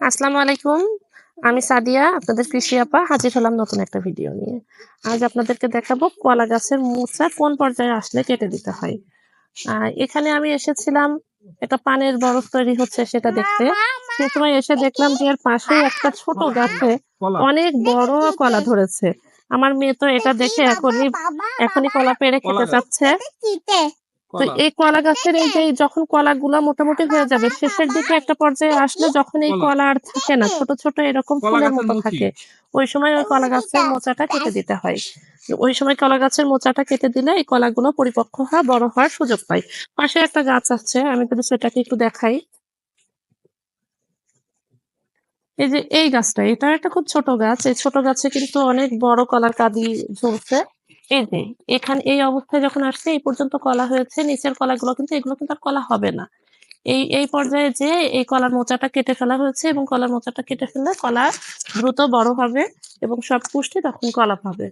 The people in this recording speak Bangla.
আসসালামু আলাইকুম। আমি সাদিয়া আপনাদের কৃষি আপা হাজির হলাম নতুন একটা ভিডিও নিয়ে। আজ আপনাদেরকে দেখাবো কলা গাছের মোচা কোন পর্যায়ে আসলে কেটে দিতে হয়। এখানে আমি এসেছিলাম একটা পানের বরফ তৈরি হচ্ছে সেটা দেখতে। সে সময় এসে দেখলাম যে এর পাশে একটা ছোট গাছে অনেক বড় কলা ধরেছে। আমার মেয়ে তো এটা দেখে এখনই এখনই কলা পেরে খেতে চাচ্ছে। তো এই কলা গাছের এই যে যখন কলাগুলো মোটামুটি হয়ে যাবে শেষের দিকে একটা পর্যায়ে আসলে যখন এই কলা। আর থাকে না ছোট ছোট এরকম ফুলের মতো থাকে ওই সময় ওই কলা গাছের মোচাটা কেটে দিতে হয়। ওই সময় কলা গাছের মোচাটা কেটে দিলে এই কলাগুলো পরিপক্ক হওয়া বড় হওয়ার সুযোগ পায়। পাশে একটা গাছ আছে আমি যদি সেটাকে একটু দেখাই। এই যে এই গাছটা এটা একটা খুব ছোট গাছ, এই ছোট গাছে কিন্তু অনেক বড় কলার কাঁদি ঝুলছে। এই যে, এখানে, এই অবস্থায় যখন আসছে, এই পর্যন্ত কলা হয়েছে, নিচের কলাগুলো কিন্তু, এগুলো কিন্তু আর কলা হবে না। এই এই পর্যায়ে যে এই কলার মোচাটা কেটে ফেলা হয়েছে এবং কলার মোচাটা কেটে ফেললে কলা দ্রুত বড় হবে এবং সব পুষ্টি তখন কলা পাবে।